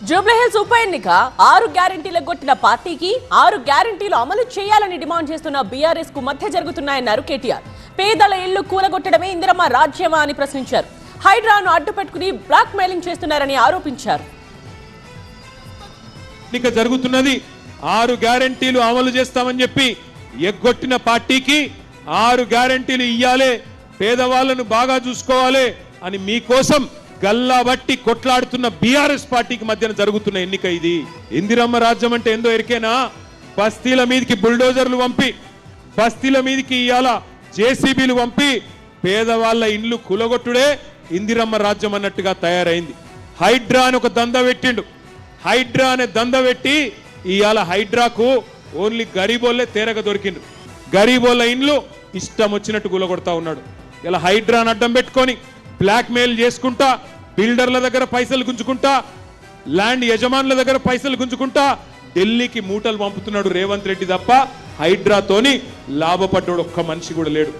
జూబ్లీహిల్స్ ఉప ఎన్నిక ఆరు గ్యారంటీలు కొట్టిన పార్టీకి ఆరు గ్యారంటీలు అమలు చేయాలని డిమాండ్ చేస్తున్న బీఆర్ఎస్కు మధ్య జరుగుతున్నాయన్నారు కేటీఆర్. పేదల ఇళ్ళు కూలగొట్టడమే ఇందిరమ్మ రాజ్యమా అని ప్రశ్నించారు. హైడ్రాను అడ్డు పెట్టుకుని బ్లాక్ మెయిలింగ్ చేస్తున్నారని ఆరోపించారు. ఎన్నిక జరుగుతున్నది ఆరు గ్యారంటీలు అమలు చేస్తామని చెప్పి ఎగ్గొట్టిన పార్టీకి ఆరు గ్యారంటీలు ఇయ్యాలే పేదవాళ్ళను బాగా చూసుకోవాలి అని మీకోసం గల్లాబట్టి కొట్లాడుతున్న బీఆర్ఎస్ పార్టీకి మధ్యన జరుగుతున్న ఎన్నిక ఇది. ఇందిరమ్మ రాజ్యం అంటే ఏందో ఎరికేనా? బస్తీల మీదకి బుల్డోజర్లు పంపి బస్తీల మీదకి ఇయ్యాల జేసీబీలు పంపి పేదవాళ్ళ ఇండ్లు కులగొట్టుడే ఇందిరమ్మ రాజ్యం అన్నట్టుగా తయారైంది. హైడ్రా అని ఒక దంద పెట్టిండు. హైడ్రా అనే దంద పెట్టి ఇవాళ హైడ్రాకు ఓన్లీ గరీబోళ్ళే తేరగ దొరికిండు. గరీబోళ్ళ ఇండ్లు ఇష్టం వచ్చినట్టు కూలగొడతా ఉన్నాడు. ఇలా హైడ్రాని అడ్డం పెట్టుకొని బ్లాక్మెయిల్ చేసుకుంటా బిల్డర్ల దగ్గర పైసలు గుంజుకుంటా ల్యాండ్ యజమానుల దగ్గర పైసలు గుంజుకుంటా ఢిల్లీకి మూటలు పంపుతున్నాడు రేవంత్ రెడ్డి తప్ప హైడ్రాతోని లాభపడ్డాడు ఒక్క మనిషి కూడా లేడు.